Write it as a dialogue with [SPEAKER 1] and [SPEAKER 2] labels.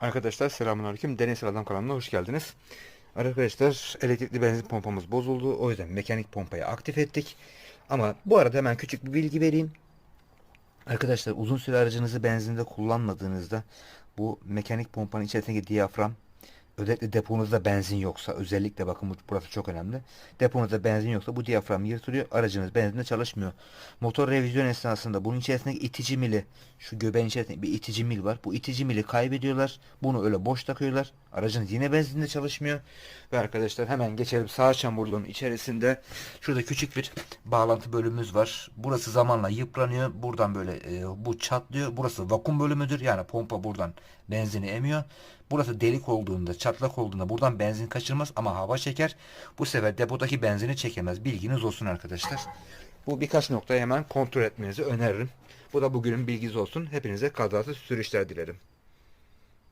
[SPEAKER 1] Arkadaşlar selamünaleyküm. Deniz Adam kanalına hoş geldiniz. Arkadaşlar elektrikli benzin pompamız bozuldu. O yüzden mekanik pompayı aktif ettik. Ama bu arada hemen küçük bir bilgi vereyim. Arkadaşlar uzun süre aracınızı benzinde kullanmadığınızda bu mekanik pompanın içerisindeki diyafram özellikle deponuzda benzin yoksa özellikle bakın bu- burası çok önemli. Deponuzda benzin yoksa bu diyafram yırtılıyor. Aracınız benzinde çalışmıyor. Motor revizyon esnasında bunun içerisindeki itici mili şu göbeğin içerisinde bir itici mil var. Bu itici mili kaybediyorlar. Bunu öyle boş takıyorlar. Aracınız yine benzinde çalışmıyor. Ve arkadaşlar hemen geçelim sağ çamurluğun içerisinde. Şurada küçük bir bağlantı bölümümüz var. Burası zamanla yıpranıyor. Buradan böyle e, bu çatlıyor. Burası vakum bölümüdür. Yani pompa buradan benzini emiyor. Burası delik olduğunda, çatlak olduğunda buradan benzin kaçırmaz ama hava çeker. Bu sefer depodaki benzini çekemez. Bilginiz olsun arkadaşlar. Bu birkaç noktayı hemen kontrol etmenizi öneririm. Bu da bugünün bilgisi olsun. Hepinize kazasız sürüşler dilerim.